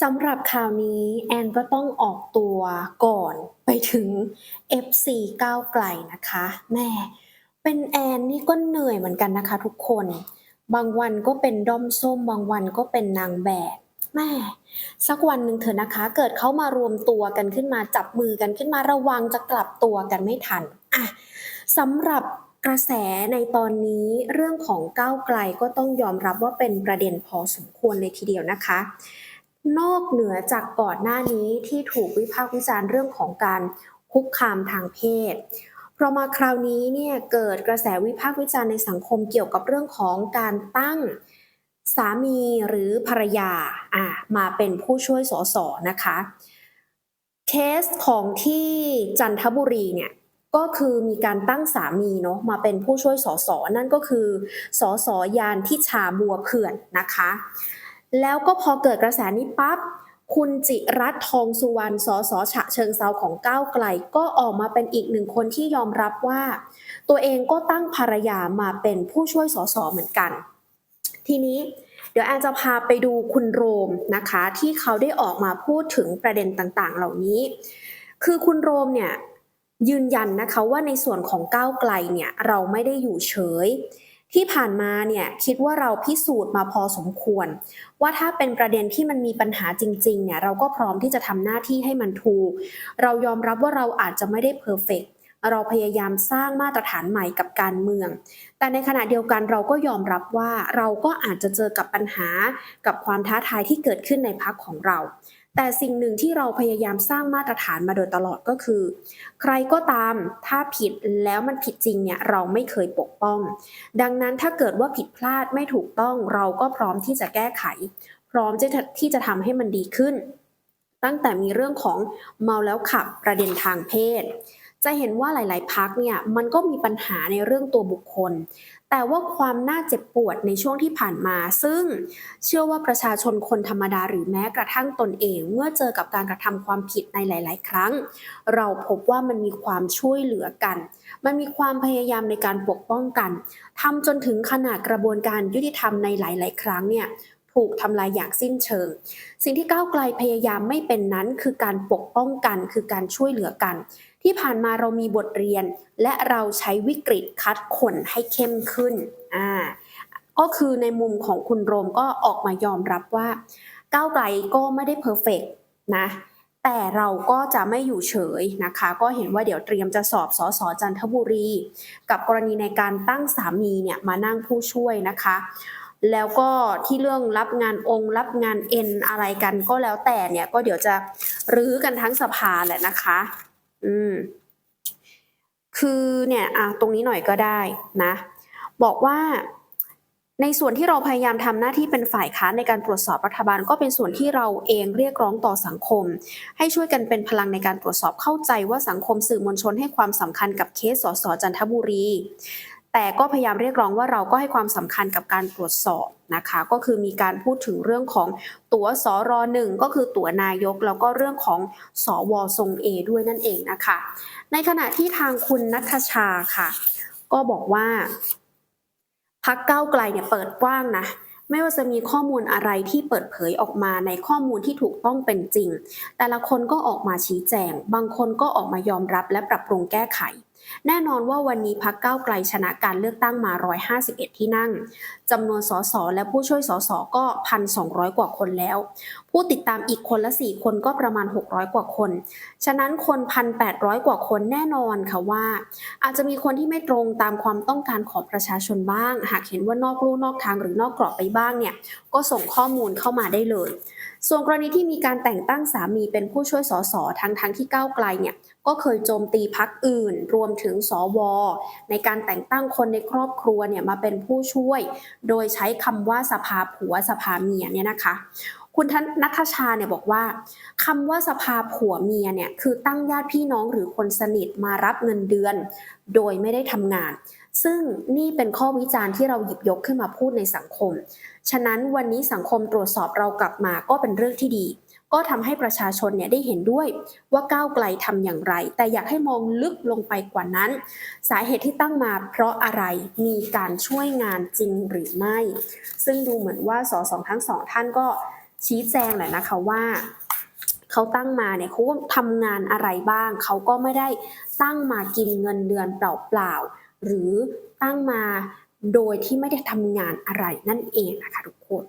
สำหรับข่าวนี้แอนก็ต้องออกตัวก่อนไปถึง FC ก้าวไกลนะคะแม่เป็นแอนนี่ก็เหนื่อยเหมือนกันนะคะ ทุกคน บางวันก็เป็นด้อมส้ม บางวันก็เป็นนางแบบแม่สักวันหนึ่งเถอะนะคะ เกิดเขามารวมตัวกันขึ้นมาจับมือกันขึ้นมาระวังจะกลับตัวกันไม่ทันอะสำหรับกระแสในตอนนี้เรื่องของก้าวไกลก็ต้องยอมรับว่าเป็นประเด็นพอสมควรเลยทีเดียวนะคะ นอกเหนือจากก่อนหน้านี้ที่ถูกวิพากษ์วิจารณ์เรื่องของการคุกคามทางเพศพราะมาคราวนี้เนี่ยเกิดกระแสวิพากษ์วิจารณ์ในสังคมเกี่ยวกับเรื่องของการตั้งสามีหรือภรรยาอะมาเป็นผู้ช่วยสสนะคะ เคสของที่จันทบุรีเนี่ยก็คือมีการตั้งสามีเนาะมาเป็นผู้ช่วยสสนั่นก็คือสสยานทิชาบัวเผื่อนนะคะ แล้วก็พอเกิดกระแสนี้ปั๊บคุณจิรัตทองสุวรรณสสฉะเชิงเซาของก้าวไกล ก็ออกมาเป็นอีกหนึ่งคนที่ยอมรับว่า ตัวเองก็ตั้งภรรยามาเป็นผู้ช่วยสสเหมือนกัน ทีนี้เดี๋ยวแอนจะพาไปดูคุณโรมนะคะ ที่เขาได้ออกมาพูดถึงประเด็นต่างๆ เหล่านี้ คือคุณโรมเนี่ยยืนยันนะคะว่าในส่วนของก้าวไกลเนี่ยเราไม่ได้อยู่เฉย ที่ผ่านมาเนี่ยคิดว่าเราพิสูจน์มาพอสมควร ว่าถ้าเป็นประเด็นที่มันมีปัญหาจริงๆเนี่ยเราก็พร้อมที่จะทำหน้าที่ให้มันถูก เรายอมรับว่าเราอาจจะไม่ได้เพอร์เฟกเราพยายามสร้างมาตรฐานใหม่กับการเมือง แต่ในขณะเดียวกันเราก็ยอมรับว่าเราก็อาจจะเจอกับปัญหากับความท้าทายที่เกิดขึ้นในพักของเรา แต่สิ่งหนึ่งที่เราพยายามสร้างมาตรฐานมาโดยตลอดก็คือ ใครก็ตามถ้าผิดแล้วมันผิดจริงเนี่ยเราไม่เคยปกป้อง ดังนั้นถ้าเกิดว่าผิดพลาดไม่ถูกต้องเราก็พร้อมที่จะแก้ไข พร้อมที่จะที่จะทำให้มันดีขึ้น ตั้งแต่มีเรื่องของเมาแล้วขับประเด็นทางเพศ จะเห็นว่าหลาย ๆ พักเนี่ยมันก็มีปัญหาในเรื่องตัวบุคคล แต่ว่าความน่าเจ็บปวดในช่วงที่ผ่านมา ซึ่งเชื่อว่าประชาชนคนธรรมดาหรือแม้กระทั่งตนเอง เมื่อเจอกับการกระทำความผิดในหลาย ๆ ครั้ง เราพบว่ามันมีความช่วยเหลือกัน มันมีความพยายามในการปกป้องกันทำจนถึงขนาดกระบวนการยุติธรรมในหลาย ๆ ครั้งเนี่ยถูกทำลายอย่างสิ้นเชิง สิ่งที่ก้าวไกลพยายามไม่เป็นนั้นคือการปกป้องกัน คือการช่วยเหลือกัน ที่ผ่านมาเรามีบทเรียน และเราใช้วิกฤตคัดคนให้เข้มขึ้นอ่าก็คือในมุมของคุณโรมก็ออกมายอมรับว่าก้าวไกลก็ไม่ได้เพอร์เฟกนะแต่เราก็จะไม่อยู่เฉยนะคะ ก็เห็นว่าเดี๋ยวเตรียมจะสอบสอสอจันทบุรี กับกรณีในการตั้งสามีเนี่ยมานั่งผู้ช่วยนะคะ แล้วก็ที่เรื่องรับงานองค์ รับงานเอ็นอะไรกันก็แล้วแต่เนี่ยก็เดี๋ยวจะรื้อกันทั้งสภาแหละนะคะ อืมคือเนี่ยอะตรงนี้หน่อยก็ได้นะ บอกว่าในส่วนที่เราพยายามทำหน้าที่เป็นฝ่ายค้านในการตรวจสอบรัฐบาล ก็เป็นส่วนที่เราเองเรียกร้องต่อสังคม ให้ช่วยกันเป็นพลังในการตรวจสอบเข้าใจว่าสังคมสื่อมวลชนให้ความสำคัญกับเคสสสจันทบุรี แต่ก็พยายามเรียกร้องว่าเราก็ให้ความสำคัญกับการตรวจสอบนะคะ ก็คือมีการพูดถึงเรื่องของตั๋วสรหนึ่งก็คือตั๋วนายก แล้วก็เรื่องของสวทรงเอด้วยนั่นเองนะคะ ในขณะที่ทางคุณนัทชาค่ะ ก็บอกว่าพักเก้าไกลเนี่ยเปิดกว้างนะไม่ว่าจะมีข้อมูลอะไรที่เปิดเผยออกมาในข้อมูลที่ถูกต้องเป็นจริง แต่ละคนก็ออกมาชี้แจง บางคนก็ออกมายอมรับและปรับปรุงแก้ไข แน่นอนว่าวันนี้พักเก้าไกลชนะการเลือกตั้งมา 151 ที่นั่งจำนวนสสและผู้ช่วยสสก็ 1,200 กว่าคนแล้ว ผู้ติดตามอีกคนละ 4 คนก็ประมาณ 600 กว่าคน ฉะนั้นคน 1,800 กว่าคนแน่นอนค่ะว่า อาจจะมีคนที่ไม่ตรงตามความต้องการของประชาชนบ้าง หากเห็นว่านอกลู่นอกทางหรือนอกกรอบไปบ้างเนี่ยก็ส่งข้อมูลเข้ามาได้เลยส่วนกรณีที่มีการแต่งตั้งสามีเป็นผู้ช่วยสสทั้งทั้งที่ก้าวไกลเนี่ยก็เคยโจมตีพักอื่น รวมถึงสว ในการแต่งตั้งคนในครอบครัวเนี่ยมาเป็นผู้ช่วย โดยใช้คำว่าสภาผัวสภาเมียเนี่ยนะคะ คุณทนัทชาเนี่ยบอกว่าคำว่าสภาผัวเมียเนี่ยคือตั้งญาติพี่น้องหรือคนสนิทมารับเงินเดือน โดยไม่ได้ทำงาน ซึ่งนี่เป็นข้อวิจารณ์ที่เราหยิบยกขึ้นมาพูดในสังคม ฉะนั้นวันนี้สังคมตรวจสอบเรากลับมาก็เป็นเรื่องที่ดี ก็ทำให้ประชาชนเนี่ยได้เห็นด้วยว่าก้าวไกลทำอย่างไร แต่อยากให้มองลึกลงไปกว่านั้น สาเหตุที่ตั้งมาเพราะอะไรมีการช่วยงานจริงหรือไม่ ซึ่งดูเหมือนว่าสสทั้งสองท่านก็ ชี้แจงหน่อยนะคะว่าเขาตั้งมาเนี่ยเขาทำงานอะไรบ้าง เขาก็ไม่ได้ตั้งมากินเงินเดือนเปล่าๆหรือตั้งมาโดยที่ไม่ได้ทำงานอะไรนั่นเองนะคะทุกคน